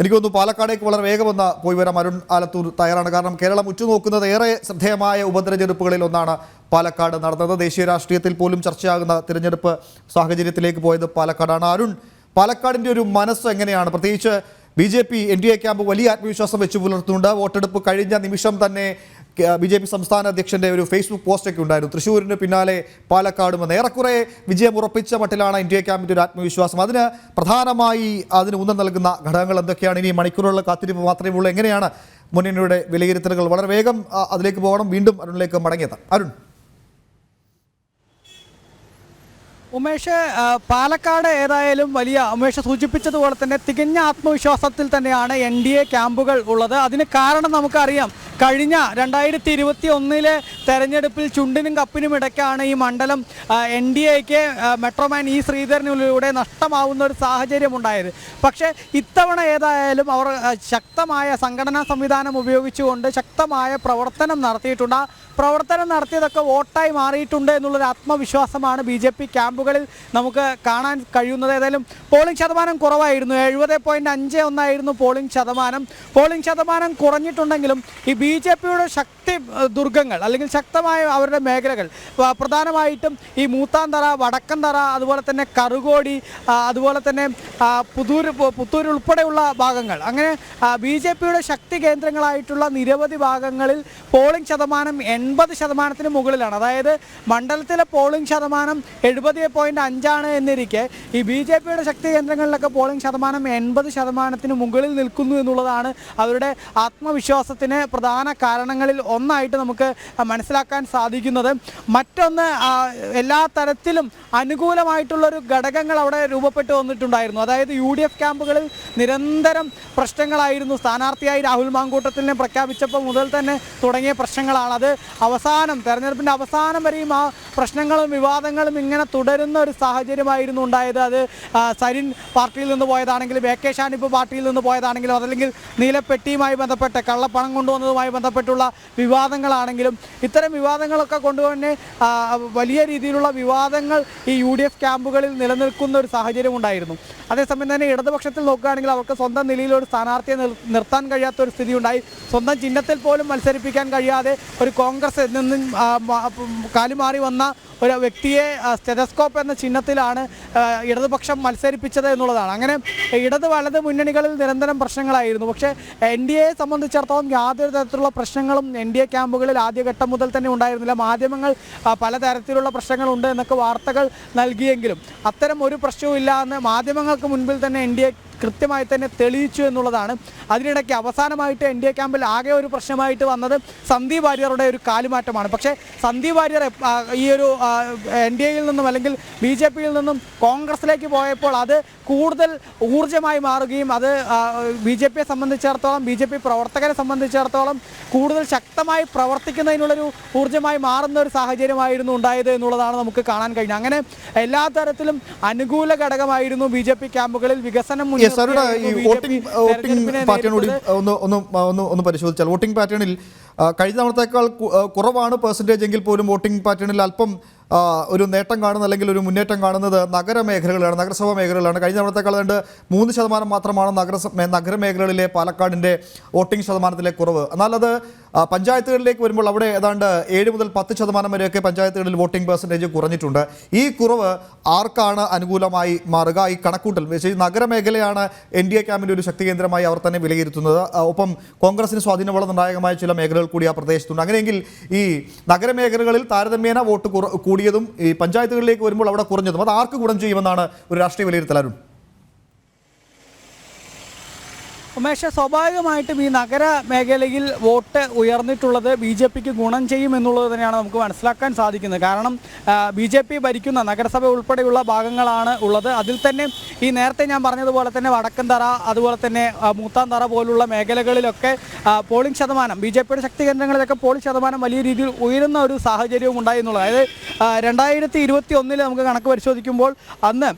എനിക്ക് തോന്നുന്നു പാലക്കാടേക്ക് വളരെ വേഗം വന്ന പോയി വരാം. അരുൺ ആലത്തൂർ തയ്യാറാണ്. കാരണം കേരളം ഉറ്റുനോക്കുന്നത് ഏറെ ശ്രദ്ധേയമായ ഉപതെരഞ്ഞെടുപ്പുകളിൽ ഒന്നാണ് പാലക്കാട് നടന്നത്. ദേശീയ രാഷ്ട്രീയത്തിൽ പോലും ചർച്ചയാകുന്ന തിരഞ്ഞെടുപ്പ് സാഹചര്യത്തിലേക്ക് പോയത് പാലക്കാടാണ്. അരുൺ പാലക്കാടിന്റെ ഒരു മനസ്സ് എങ്ങനെയാണ്? പ്രത്യേകിച്ച് B J P N D A camp വലിയ ആത്മവിശ്വാസം വെച്ച് പുലർത്തുന്നുണ്ട്. വോട്ടെടുപ്പ് കഴിഞ്ഞ നിമിഷം തന്നെ ബി ജെ പി സംസ്ഥാന അധ്യക്ഷന്റെ ഒരു ഫേസ്ബുക്ക് പോസ്റ്റൊക്കെ ഉണ്ടായിരുന്നു. തൃശ്ശൂരിന് പിന്നാലെ പാലക്കാടും എന്ന് ഏറെക്കുറെ വിജയം ഉറപ്പിച്ച മട്ടിലാണ് എൻ ഡി എ ക്യാമ്പിന്റെ ഒരു ആത്മവിശ്വാസം. അതിന് പ്രധാനമായി അതിന് ഊന്നൽ നൽകുന്ന ഘടകങ്ങൾ എന്തൊക്കെയാണ്? ഇനി മണിക്കൂറുള്ള കാത്തിരിപ്പ് മാത്രമേ ഉള്ളൂ. എങ്ങനെയാണ് മുന്നണിയുടെ വിലയിരുത്തലുകൾ? വളരെ വേഗം അതിലേക്ക് പോകണം. വീണ്ടും അരുണിലേക്ക് മടങ്ങിയെത്താം. അരുൺ. ഉമേഷ് പാലക്കാട് ഏതായാലും വലിയ ഉമേഷ് സൂചിപ്പിച്ചതുപോലെ തന്നെ തികഞ്ഞ ആത്മവിശ്വാസത്തിൽ തന്നെയാണ് എൻ ഡി എ ക്യാമ്പുകൾ ഉള്ളത്. അതിന് കാരണം നമുക്കറിയാം കഴിഞ്ഞ രണ്ടായിരത്തി ഇരുപത്തി ഒന്നിലെ തെരഞ്ഞെടുപ്പിൽ ചുണ്ടിനും കപ്പിനും ഇടയ്ക്കാണ് ഈ മണ്ഡലം എൻ ഡി എക്ക് മെട്രോമാൻ ഇ ശ്രീധരനിലൂടെ നഷ്ടമാവുന്ന ഒരു സാഹചര്യം ഉണ്ടായത്. പക്ഷേ ഇത്തവണ ഏതായാലും അവർ ശക്തമായ സംഘടനാ സംവിധാനം ഉപയോഗിച്ചുകൊണ്ട് ശക്തമായ പ്രവർത്തനം നടത്തിയിട്ടുണ്ട്. പ്രവർത്തനം നടത്തിയതൊക്കെ വോട്ടായി മാറിയിട്ടുണ്ട് എന്നുള്ളൊരു ആത്മവിശ്വാസമാണ് ബി ജെ പി ക്യാമ്പുകളിൽ നമുക്ക് കാണാൻ കഴിയുന്നത്. ഏതായാലും പോളിംഗ് ശതമാനം കുറവായിരുന്നു. എഴുപത് പോയിന്റ് അഞ്ച് ഒന്നായിരുന്നു പോളിംഗ് ശതമാനം. പോളിംഗ് ശതമാനം കുറഞ്ഞിട്ടുണ്ടെങ്കിലും ഈ ബി ജെ പിയുടെ ശക്തി ദുർഗങ്ങൾ അല്ലെങ്കിൽ ശക്തമായ അവരുടെ മേഖലകൾ പ്രധാനമായിട്ടും ഈ മൂത്താന്തറ വടക്കന്തറ അതുപോലെ തന്നെ കറുകോടി അതുപോലെ തന്നെ പുതൂര് പുത്തൂർ ഉൾപ്പെടെയുള്ള ഭാഗങ്ങൾ. അങ്ങനെ ബി ജെ പിയുടെ ശക്തി കേന്ദ്രങ്ങളായിട്ടുള്ള നിരവധി ഭാഗങ്ങളിൽ പോളിംഗ് ശതമാനം എൺപത് ശതമാനത്തിന് മുകളിലാണ്. അതായത് മണ്ഡലത്തിലെ പോളിംഗ് ശതമാനം എഴുപത് പോയിന്റ് അഞ്ചാണ് എന്നിരിക്കെ. ഈ ബി ജെ പിയുടെ ശക്തി കേന്ദ്രങ്ങളിലൊക്കെ പോളിംഗ് ശതമാനം എൺപത് ശതമാനത്തിന് മുകളിൽ നിൽക്കുന്നു എന്നുള്ളതാണ് അവരുടെ ആത്മവിശ്വാസത്തിന് പ്രധാന കാരണങ്ങളിൽ ഒന്നായിട്ട് നമുക്ക് മനസ്സിലാക്കാൻ സാധിക്കുന്നത്. മറ്റൊന്ന് എല്ലാ തരത്തിലും അനുകൂലമായിട്ടുള്ളൊരു ഘടകങ്ങൾ അവിടെ രൂപപ്പെട്ടു വന്നിട്ടുണ്ടായിരുന്നു. അതായത് യു ഡി എഫ് ക്യാമ്പുകളിൽ നിരന്തരം പ്രശ്നങ്ങളായിരുന്നു. സ്ഥാനാർത്ഥിയായി രാഹുൽ മാങ്കൂട്ടത്തിനെ പ്രഖ്യാപിച്ചപ്പോൾ മുതൽ തന്നെ തുടങ്ങിയ പ്രശ്നങ്ങളാണ് അത് അവസാനം തെരഞ്ഞെടുപ്പിന്റെ അവസാനം വരെയും ആ പ്രശ്നങ്ങളും വിവാദങ്ങളും ഇങ്ങനെ തുടരുന്ന ഒരു സാഹചര്യമായിരുന്നു ഉണ്ടായത്. അത് സരിൻ പാർട്ടിയിൽ നിന്ന് പോയതാണെങ്കിലും എ കെ ഷാനിപ്പ് പാർട്ടിയിൽ നിന്ന് പോയതാണെങ്കിലും അതല്ലെങ്കിൽ നീലപ്പെട്ടിയുമായി ബന്ധപ്പെട്ട കള്ളപ്പണം കൊണ്ടുവന്നതുമായി ബന്ധപ്പെട്ടുള്ള വിവാദങ്ങളാണെങ്കിലും ഇത്തരം വിവാദങ്ങളൊക്കെ കൊണ്ടുതന്നെ വലിയ രീതിയിലുള്ള വിവാദങ്ങൾ ഈ യു ഡി എഫ് ക്യാമ്പുകളിൽ നിലനിൽക്കുന്ന ഒരു സാഹചര്യം ഉണ്ടായിരുന്നു. അതേസമയം തന്നെ ഇടതുപക്ഷത്തിൽ നോക്കുകയാണെങ്കിൽ അവർക്ക് സ്വന്തം നിലയിൽ ഒരു സ്ഥാനാർത്ഥിയെ നിർത്താൻ കഴിയാത്ത ഒരു സ്ഥിതി ഉണ്ടായി സ്വന്തം ചിഹ്നത്തിൽ പോലും മത്സരിപ്പിക്കാൻ കഴിയാതെ ഒരു കോൺഗ്രസ് നിന്നും ആ, മ- കാലുമാറി വന്ന ഒരു വ്യക്തിയെ സ്റ്റെതസ്കോപ്പ് എന്ന ചിഹ്നത്തിലാണ് ഇടതുപക്ഷം മത്സരിപ്പിച്ചത് എന്നുള്ളതാണ്. അങ്ങനെ ഇടത് വലത് മുന്നണികളിൽ നിരന്തരം പ്രശ്നങ്ങളായിരുന്നു. പക്ഷേ എൻ ഡി എയെ സംബന്ധിച്ചിടത്തോളം യാതൊരു തരത്തിലുള്ള പ്രശ്നങ്ങളും എൻ ഡി എ ക്യാമ്പുകളിൽ ആദ്യഘട്ടം മുതൽ തന്നെ ഉണ്ടായിരുന്നില്ല. മാധ്യമങ്ങൾ പലതരത്തിലുള്ള പ്രശ്നങ്ങളുണ്ട് എന്നൊക്കെ വാർത്തകൾ നൽകിയെങ്കിലും അത്തരം ഒരു പ്രശ്നവും ഇല്ല എന്ന് മാധ്യമങ്ങൾക്ക് മുൻപിൽ തന്നെ എൻ ഡി എ കൃത്യമായി തന്നെ തെളിയിച്ചു എന്നുള്ളതാണ്. അതിനിടയ്ക്ക് അവസാനമായിട്ട് എൻ ഡി എ ക്യാമ്പിൽ ആകെ ഒരു പ്രശ്നമായിട്ട് വന്നത് സന്ദീപ് വാര്യറുടെ ഒരു കാലുമാറ്റമാണ്. പക്ഷേ സന്ദീപ് വാര്യർ ഈ ഒരു എൻ ഡി എയിൽ നിന്നും അല്ലെങ്കിൽ ബി ജെ പിയിൽ നിന്നും കോൺഗ്രസിലേക്ക് പോയപ്പോൾ അത് കൂടുതൽ ഊർജമായി മാറുകയും അത് ബി ജെ പിയെ സംബന്ധിച്ചിടത്തോളം ബി ജെ പി പ്രവർത്തകരെ സംബന്ധിച്ചിടത്തോളം കൂടുതൽ ശക്തമായി പ്രവർത്തിക്കുന്നതിനുള്ളൊരു ഊർജമായി മാറുന്ന ഒരു സാഹചര്യമായിരുന്നു ഉണ്ടായത് എന്നുള്ളതാണ് നമുക്ക് കാണാൻ കഴിഞ്ഞത്. അങ്ങനെ എല്ലാ തരത്തിലും അനുകൂല ഘടകമായിരുന്നു ബി ജെ പി ക്യാമ്പുകളിൽ വികസനം യെസ് അരുണ ഈ വോട്ടിംഗ് വോട്ടിംഗ് പാറ്റേൺ കൂടി. ഒന്ന് ഒന്ന് ഒന്ന് ഒന്ന് പരിശോധിച്ചാൽ വോട്ടിംഗ് പാറ്റേണിൽ കഴിഞ്ഞ തവണത്തേക്കാൾ കുറവാണ് പെർസെന്റേജ് എങ്കിൽ പോലും വോട്ടിംഗ് പാറ്റേണിൽ അല്പം ഒരു നേട്ടം കാണുന്ന അല്ലെങ്കിൽ ഒരു മുന്നേറ്റം കാണുന്നത് നഗരമേഖലകളാണ് നഗരസഭാ മേഖലകളാണ് കഴിഞ്ഞ തവണത്തേക്കാൾ രണ്ട് മൂന്ന് ശതമാനം മാത്രമാണ് നഗരസഭ നഗരമേഖലകളിലെ പാലക്കാടിന്റെ വോട്ടിംഗ് ശതമാനത്തിലെ കുറവ് എന്നാൽ അത് ആ, പഞ്ചായത്തുകളിലേക്ക് വരുമ്പോൾ അവിടെ ഏതാണ്ട് ഏഴ് മുതൽ പത്ത് ശതമാനം വരെയൊക്കെ പഞ്ചായത്തുകളിൽ വോട്ടിംഗ് പെർസെന്റേജ് കുറഞ്ഞിട്ടുണ്ട്. ഈ കുറവ് ആർക്കാണ് അനുകൂലമായി മാറുക? ഈ കണക്കൂട്ടൽ നഗരമേഖലയാണ് എൻ ഡി എ ക്യാമ്പിന്റെ ഒരു ശക്തി കേന്ദ്രമായി അവർ തന്നെ വിലയിരുത്തുന്നത്. ഒപ്പം കോൺഗ്രസിന് സ്വാധീനമുള്ള നിർണായകമായ ചില മേഖലകൾ കൂടി ആ പ്രദേശത്തുണ്ട്. അങ്ങനെയെങ്കിൽ ഈ നഗരമേഖലകളിൽ താരതമ്യേന വോട്ട് കൂടിയതും ഈ പഞ്ചായത്തുകളിലേക്ക് വരുമ്പോൾ അവിടെ കുറഞ്ഞതും അത് ആർക്ക് ഗുണം ചെയ്യുമെന്നാണ് ഒരു രാഷ്ട്രീയ വിലയിരുത്തൽ ഉമേഷ് സ്വാഭാവികമായിട്ടും ഈ നഗര മേഖലയിൽ വോട്ട് ഉയർന്നിട്ടുള്ളത് ബി ജെ പിക്ക് ഗുണം ചെയ്യും എന്നുള്ളത് തന്നെയാണ് നമുക്ക് മനസ്സിലാക്കാൻ സാധിക്കുന്നത്. കാരണം ബി ജെ പി ഭരിക്കുന്ന നഗരസഭ ഉൾപ്പെടെയുള്ള ഭാഗങ്ങളാണ് ഉള്ളത്. അതിൽ തന്നെ ഈ നേരത്തെ ഞാൻ പറഞ്ഞതുപോലെ തന്നെ വടക്കൻതറ അതുപോലെ തന്നെ മൂത്താന്തറ പോലുള്ള മേഖലകളിലൊക്കെ പോളിംഗ് ശതമാനം ബി ജെ പിയുടെ ശക്തി കേന്ദ്രങ്ങളിലൊക്കെ പോളിംഗ് ശതമാനം വലിയ രീതിയിൽ ഉയരുന്ന ഒരു സാഹചര്യവും ഉണ്ടായി എന്നുള്ളത്. അതായത് രണ്ടായിരത്തി ഇരുപത്തി ഒന്നിൽ നമുക്ക് കണക്ക് പരിശോധിക്കുമ്പോൾ അന്ന്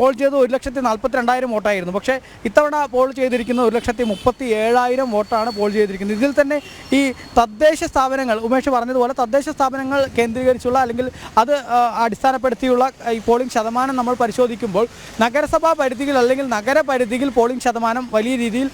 പോൾ ചെയ്ത് ഒരു ലക്ഷത്തി നാൽപ്പത്തി രണ്ടായിരം വോട്ടായിരുന്നു. പക്ഷേ ഇത്തവണ പോൾ ചെയ്തിരിക്കുന്ന ഒരു ലക്ഷത്തി മുപ്പത്തി ഏഴായിരം വോട്ടാണ് പോൾ ചെയ്തിരിക്കുന്നത്. ഇതിൽ തന്നെ ഈ തദ്ദേശ സ്ഥാപനങ്ങൾ ഉമേഷ് പറഞ്ഞതുപോലെ തദ്ദേശ സ്ഥാപനങ്ങൾ കേന്ദ്രീകരിച്ചുള്ള അല്ലെങ്കിൽ അത് അടിസ്ഥാനപ്പെടുത്തിയുള്ള ഈ പോളിംഗ് ശതമാനം നമ്മൾ പരിശോധിക്കുമ്പോൾ നഗരസഭാ പരിധിയിൽ അല്ലെങ്കിൽ നഗരപരിധിയിൽ പോളിംഗ് ശതമാനം വലിയ രീതിയിൽ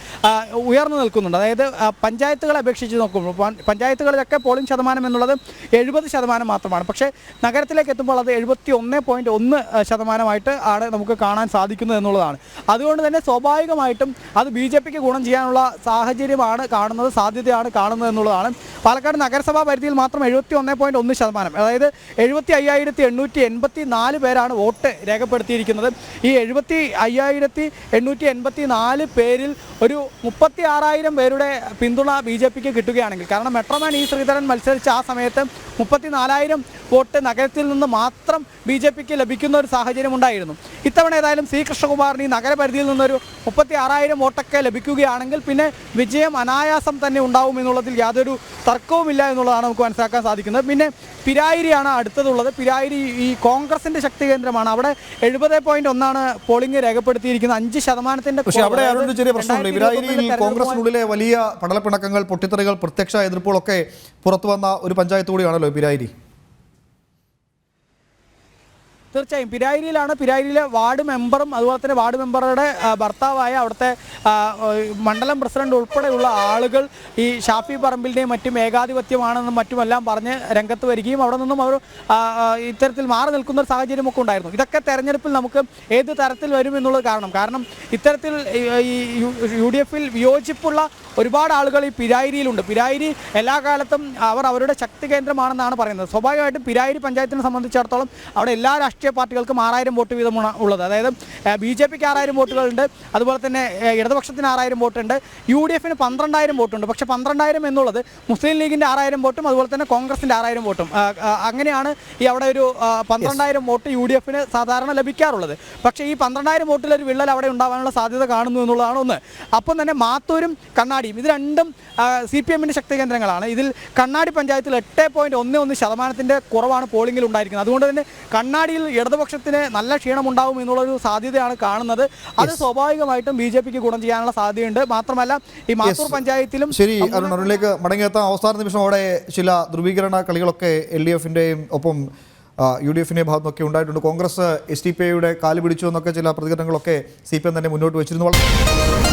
ഉയർന്നു നിൽക്കുന്നുണ്ട്. അതായത് പഞ്ചായത്തുകളെ അപേക്ഷിച്ച് നോക്കുമ്പോൾ പഞ്ചായത്തുകളിലൊക്കെ പോളിംഗ് ശതമാനം എന്നുള്ളത് എഴുപത് ശതമാനം മാത്രമാണ്. പക്ഷേ നഗരത്തിലേക്ക് എത്തുമ്പോൾ അത് എഴുപത്തി ഒന്ന് പോയിന്റ് ഒന്ന് ശതമാനമായിട്ട് ആണ് നമുക്ക് കാണാൻ സാധിക്കുന്നത് എന്നുള്ളതാണ്. അതുകൊണ്ട് തന്നെ സ്വാഭാവികമായിട്ടും അത് ബി ജെ പിക്ക് ഗുണം ചെയ്യാനുള്ള സാഹചര്യമാണ് കാണുന്നത് സാധ്യതയാണ് കാണുന്നത് എന്നുള്ളതാണ്. പാലക്കാട് നഗരസഭാ പരിധിയിൽ മാത്രം എഴുപത്തി ഒന്ന് പോയിന്റ് ഒന്ന് ശതമാനം. അതായത് എഴുപത്തി അയ്യായിരത്തി എണ്ണൂറ്റി എൺപത്തി നാല് പേരാണ് വോട്ട് രേഖപ്പെടുത്തിയിരിക്കുന്നത്. ഈ എഴുപത്തി അയ്യായിരത്തി എണ്ണൂറ്റി എൺപത്തി നാല് പേരിൽ ഒരു മുപ്പത്തി ആറായിരം പേരുടെ പിന്തുണ ബി ജെ പിക്ക് കിട്ടുകയാണെങ്കിൽ കാരണം മെട്രോമാൻ ഇ ശ്രീധരൻ മത്സരിച്ച ആ സമയത്ത് മുപ്പത്തി നാലായിരം വോട്ട് നഗരത്തിൽ നിന്ന് മാത്രം ബി ജെ പിക്ക് ലഭിക്കുന്ന ഒരു സാഹചര്യം ഉണ്ടായിരുന്നു ഇത്തവണ ഏതായാലും സി കൃഷ്ണകുമാറിന് ഈ നഗരപരിധിയിൽ നിന്നൊരു മുപ്പത്തി ആറായിരം വോട്ടൊക്കെ ലഭിക്കുകയാണെങ്കിൽ പിന്നെ വിജയം അനായാസം തന്നെ ഉണ്ടാവും എന്നുള്ളതിൽ യാതൊരു തർക്കവുമില്ല എന്നുള്ളതാണ് നമുക്ക് മനസ്സിലാക്കാൻ സാധിക്കുന്നത്. പിന്നെ പിരായിരിയാണ് അടുത്തതുള്ളത്. പിരായിരി ഈ കോൺഗ്രസിന്റെ ശക്തി കേന്ദ്രമാണ്. അവിടെ എഴുപത് പോയിന്റ് ഒന്നാണ് പോളിംഗ് രേഖപ്പെടുത്തിയിരിക്കുന്നത്. അഞ്ച് ശതമാനത്തിന്റെ പക്ഷേ അവിടെ കുറവ്. ചെറിയ പ്രശ്നമുണ്ട്. ഇരുപത്തൊന്നിലെ കോൺഗ്രസിനുള്ളിലെ വലിയ പടലപ്പിണക്കങ്ങൾ പൊട്ടിത്തെറികൾ പ്രത്യക്ഷ എതിർപ്പുകളൊക്കെ പുറത്തു വന്ന ഒരു പഞ്ചായത്ത് കൂടിയാണല്ലോ പിരായിരി. തീർച്ചയായും. പിരായിരിയിലാണ്. പിരായിരിയിലെ വാർഡ് മെമ്പറും അതുപോലെ തന്നെ വാർഡ് മെമ്പറുടെ ഭർത്താവായ അവിടുത്തെ മണ്ഡലം പ്രസിഡന്റ് ഉൾപ്പെടെയുള്ള ആളുകൾ ഈ ഷാഫി പറമ്പിലിന്റെയും മറ്റും ഏകാധിപത്യമാണെന്നും മറ്റുമെല്ലാം പറഞ്ഞ് രംഗത്ത് വരികയും അവിടെ നിന്നും അവർ ഇത്തരത്തിൽ മാറി നിൽക്കുന്ന ഒരു സാഹചര്യമൊക്കെ ഉണ്ടായിരുന്നു. ഇതൊക്കെ തെരഞ്ഞെടുപ്പിൽ നമുക്ക് ഏത് തരത്തിൽ വരും എന്നുള്ളത് കാരണം കാരണം ഇത്തരത്തിൽ ഈ യു ഡി എഫിൽ വിയോജിപ്പുള്ള ഒരുപാട് ആളുകൾ ഈ പിരായിരിയിലുണ്ട്. പിരായിരി എല്ലാ കാലത്തും അവർ അവരുടെ ശക്തി കേന്ദ്രമാണെന്നാണ് പറയുന്നത്. സ്വാഭാവികമായിട്ടും പിരായിരി പഞ്ചായത്തിനെ സംബന്ധിച്ചിടത്തോളം അവിടെ എല്ലാ രാഷ്ട്രീയ പാർട്ടികൾക്കും ആറായിരം വോട്ട് വീതമാണ് ഉള്ളത്. അതായത് ബി ജെ പിക്ക് ആറായിരം വോട്ടുകളുണ്ട്. അതുപോലെ തന്നെ ഇടതുപക്ഷത്തിന് ആറായിരം വോട്ടുണ്ട്. യു ഡി എഫിന് പന്ത്രണ്ടായിരം വോട്ടുണ്ട്. പക്ഷേ പന്ത്രണ്ടായിരം എന്നുള്ളത് മുസ്ലിം ലീഗിന്റെ ആറായിരം വോട്ടും അതുപോലെ തന്നെ കോൺഗ്രസിന്റെ ആറായിരം വോട്ടും. അങ്ങനെയാണ് ഈ അവിടെ ഒരു പന്ത്രണ്ടായിരം വോട്ട് യു ഡി എഫിന് സാധാരണ ലഭിക്കാറുള്ളത്. പക്ഷേ ഈ പന്ത്രണ്ടായിരം വോട്ടിലൊരു വിള്ളൽ അവിടെ ഉണ്ടാവാനുള്ള സാധ്യത കാണുന്നു എന്നുള്ളതാണ് ഒന്ന്. അപ്പം തന്നെ മാത്തൂരും കണ്ണാടിയും ഇത് രണ്ടും സി പി എമ്മിന്റെ ശക്തി കേന്ദ്രങ്ങളാണ്. ഇതിൽ കണ്ണാടി പഞ്ചായത്തിൽ എട്ട് പോയിന്റ് ഒന്ന് ഒന്ന് ശതമാനത്തിന്റെ കുറവാണ് പോളിംഗിൽ ഉണ്ടായിരിക്കുന്നത്. അതുകൊണ്ട് തന്നെ കണ്ണാടിയിൽ ഇടതുപക്ഷത്തിന് നല്ല ക്ഷീണം ഉണ്ടാവും എന്നുള്ളൊരു സാധ്യതയാണ് കാണുന്നത്. അത് സ്വാഭാവികമായിട്ടും ബി ജെ പിക്ക് ഗുണം ചെയ്യാനുള്ള സാധ്യതയുണ്ട്. മാത്രമല്ല ഈ മാത്തൂർ പഞ്ചായത്തിലും ശരി അരുൺ അരുണിലേക്ക് മടങ്ങിയെത്താം. അവസാന നിമിഷം അവിടെ ചില ധ്രുവീകരണ കളികളൊക്കെ എൽ ഡി എഫിന്റെയും ഒപ്പം യു ഡി എഫിന്റെ ഭാഗത്തുനിന്നൊക്കെ ഉണ്ടായിട്ടുണ്ട്. കോൺഗ്രസ് എസ് ഡി പി ഐയുടെ കാൽ പിടിച്ചു എന്നൊക്കെ ചില പ്രതികരണങ്ങളൊക്കെ സി പി എം തന്നെ മുന്നോട്ട് വെച്ചിരുന്നു. വളരെ